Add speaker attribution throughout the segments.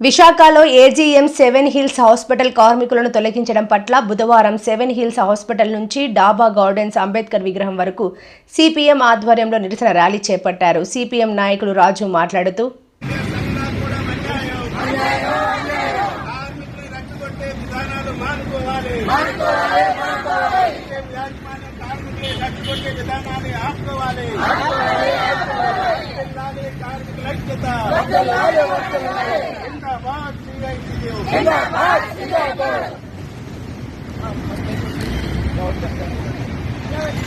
Speaker 1: విశాఖలో AGM seven hills hospital కార్మికులను తొలగించడం పట్ల బుధవారం సెవెన్ హిల్స్ హాస్పిటల్ నుంచి డాబా గార్డెన్స్ అంబేద్కర్ విగ్రహం వరకు సిపిఎం ఆధ్వర్యంలో నిరసన ర్యాలీ చేపట్టారు. సిపిఎం నాయకులు రాజు మాట్లాడుతూ
Speaker 2: విధానాలు మానుకోవాలి యాజమాన్యం కార్మికులు రెచ్చగొట్టే విధానాన్ని ఆపుకోవాలి జిల్లాలే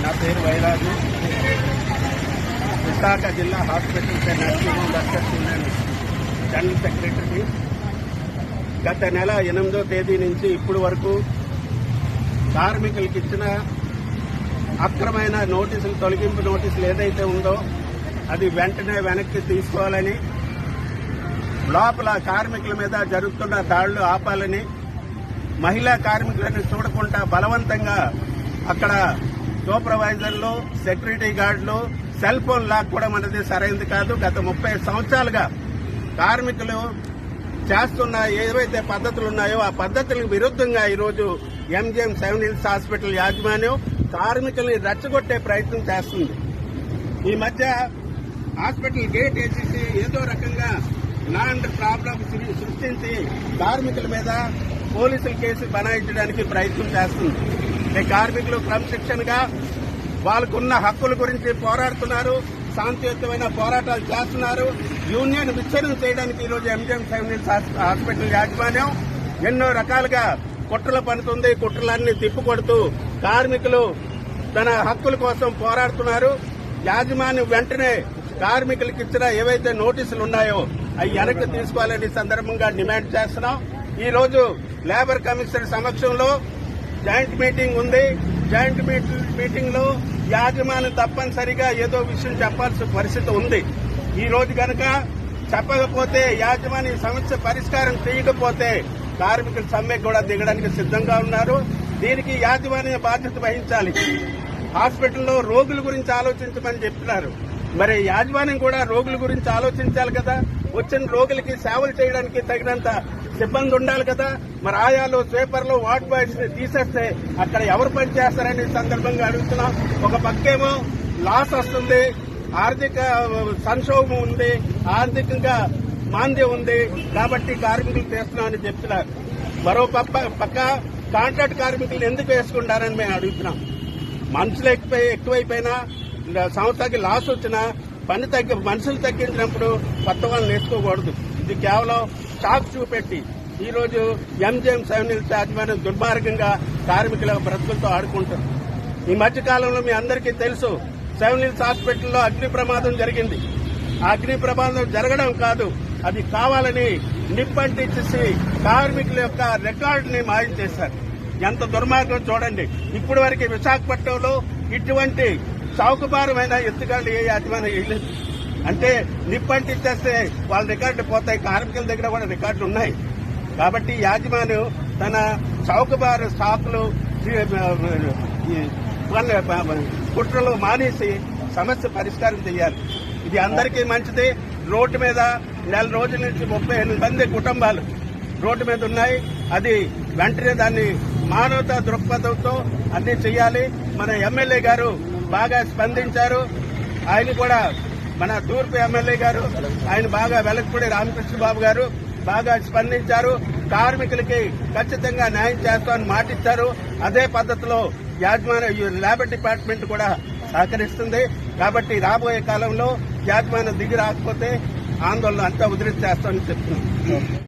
Speaker 2: నా పేరు వైరాజు. విశాఖ జిల్లా hospital nursing doctor Singh general secretary. గత నెల ఎనిమిదో తేదీ నుంచి ఇప్పుడు వరకు కార్మికులకు ఇచ్చిన అక్రమైన నోటీసులు తొలగింపు నోటీసులు ఏదైతే ఉందో అది వెంటనే వెనక్కి తీసుకోవాలని లోపల కార్మికుల మీద జరుగుతున్న దాడులు ఆపాలని మహిళా కార్మికులను చూడకుండా బలవంతంగా అక్కడ సూపర్వైజర్లు సెక్యూరిటీ గార్డులు సెల్ ఫోన్ లాక్కోవడం అనేది సరైనది కాదు. గత ముప్పై సంవత్సరాలుగా కార్మికులు చేస్తున్న ఏవైతే పద్ధతులు ఉన్నాయో ఆ పద్ధతులకు విరుద్ధంగా ఈరోజు ఎంజిఎం సెవెన్ హిల్స్ హాస్పిటల్ యాజమాన్యం కార్మికుల్ని రెచ్చగొట్టే ప్రయత్నం చేస్తుంది. ఈ మధ్య హాస్పిటల్ గేట్ వేసేసి ఏదో రకంగా లాండ్ ప్రాబ్లం సృష్టించి కార్మికుల మీద పోలీసులు కేసు బనాయించడానికి ప్రయత్నం చేస్తుంది. ఈ కార్మికులు క్రమశిక్షణగా వాళ్ళకున్న హక్కుల గురించి పోరాడుతున్నారు శాంతియుతమైన పోరాటాలు చేస్తున్నారు. యూనియన్ విచ్ఛేదం చేయడానికి ఈరోజు ఎంజిఎం సెవెన్ హాస్పిటల్ యాజమాన్యం ఎన్నో రకాలుగా కుట్రలు పడుతుంది కుట్రలన్నీ తిప్పికొడుతూ కార్మికులు తన హక్కుల కోసం పోరాడుతున్నారు. యాజమాన్యం వెంటనే కార్మికులకు ఇచ్చిన ఏవైతే నోటీసులు ఉన్నాయో అవి వెనక్కి తీసుకోవాలని సందర్భంగా డిమాండ్ చేస్తున్నాం. ఈ రోజు లేబర్ కమిషనర్ సమక్షంలో జాయింట్ మీటింగ్ ఉంది. జాయింట్ మీటింగ్లో యాజమాన్యం తప్పనిసరిగా ఏదో విషయం చెప్పాల్సిన పరిస్థితి ఉంది. ఈ రోజు కనుక చెప్పకపోతే యాజమాన్య సమస్య పరిష్కారం చేయకపోతే కార్మికుల సమ్మె కూడా దిగడానికి సిద్ధంగా ఉన్నారు. దీనికి యాజమాన్య బాధ్యత వహించాలి. హాస్పిటల్లో రోగుల గురించి ఆలోచించమని చెప్తున్నారు మరి యాజమాన్యం కూడా రోగుల గురించి ఆలోచించాలి కదా. వచ్చిన రోగులకి సేవలు చేయడానికి తగినంత సిబ్బంది ఉండాలి కదా. మరి ఆయాలు స్వీపర్లు వార్డ్ బాయ్స్ తీసేస్తే అక్కడ ఎవరు పనిచేస్తారని సందర్భంగా అడుగుతున్నాం. ఒక పక్కేమో లాస్ వస్తుంది ఆర్థిక సంక్షోభం ఉంది ఆర్థికంగా మాంద్యం ఉంది కాబట్టి కార్మికులు చేస్తున్నామని చెప్తున్నారు. మరో పక్క పక్క కాంట్రాక్ట్ కార్మికులు ఎందుకు వేసుకుంటారని మేము అడుగుతున్నాం. మనుషులు ఎక్కువ ఎక్కువైపోయినా సంస్థకి లాస్ వచ్చినా పని తగ్గి మనుషులు తగ్గించినప్పుడు కొత్త వాళ్ళని నేర్చుకోకూడదు. ఇది కేవలం షాక్ చూపెట్టి ఈ రోజు ఎంజిఎం సెవెన్ యాజమాన్యం దుర్మార్గంగా కార్మికుల బ్రతుకులతో ఆడుకుంటారు. ఈ మధ్య కాలంలో మీ అందరికీ తెలుసు సెవెన్ హిల్స్ హాస్పిటల్లో అగ్ని ప్రమాదం జరిగింది. ఆ అగ్ని ప్రమాదం జరగడం కాదు అది కావాలని నిప్పంటించేసి కార్మికుల యొక్క రికార్డుని మాయం చేశారు. ఎంత దుర్మార్గం చూడండి. ఇప్పటి వరకు విశాఖపట్నంలో ఇటువంటి చౌకబారమైన ఎత్తుగాళ్ళు ఏ యాజమాన్యం వేయలేదు అంటే నిప్పంటిచ్చేస్తే వాళ్ళ రికార్డు పోతాయి కార్మికుల దగ్గర కూడా రికార్డులు ఉన్నాయి. కాబట్టి యాజమాన్యం తన చౌకబారు స్టాకులు కుట్రలు మానేసి సమస్య పరిష్కారం చేయాలి. ఇది అందరికీ మంచిది. రోడ్డు మీద నెల రోజుల నుంచి ముప్పై ఎనిమిది మంది కుటుంబాలు రోడ్డు మీద ఉన్నాయి. అది వెంటనే దాన్ని మానవతా దృక్పథంతో అన్ని చేయాలి. మన ఎమ్మెల్యే గారు బాగా స్పందించారు. ఆయన కూడా మన తూర్పు ఎమ్మెల్యే గారు ఆయన బాగా వెలకపూడి రామకృష్ణ బాబు గారు బాగా స్పందించారు. కార్మికులకి ఖచ్చితంగా న్యాయం చేస్తామని మాటిచ్చారు. అదే పద్ధతిలో యాజమాన్య లేబర్ డిపార్ట్మెంట్ కూడా సహకరిస్తుంది. కాబట్టి రాబోయే కాలంలో యాజమాన్యం దిగి రాకపోతే ఆందోళన అంతా ఉధృతి చేస్తామని చెప్తున్నాం.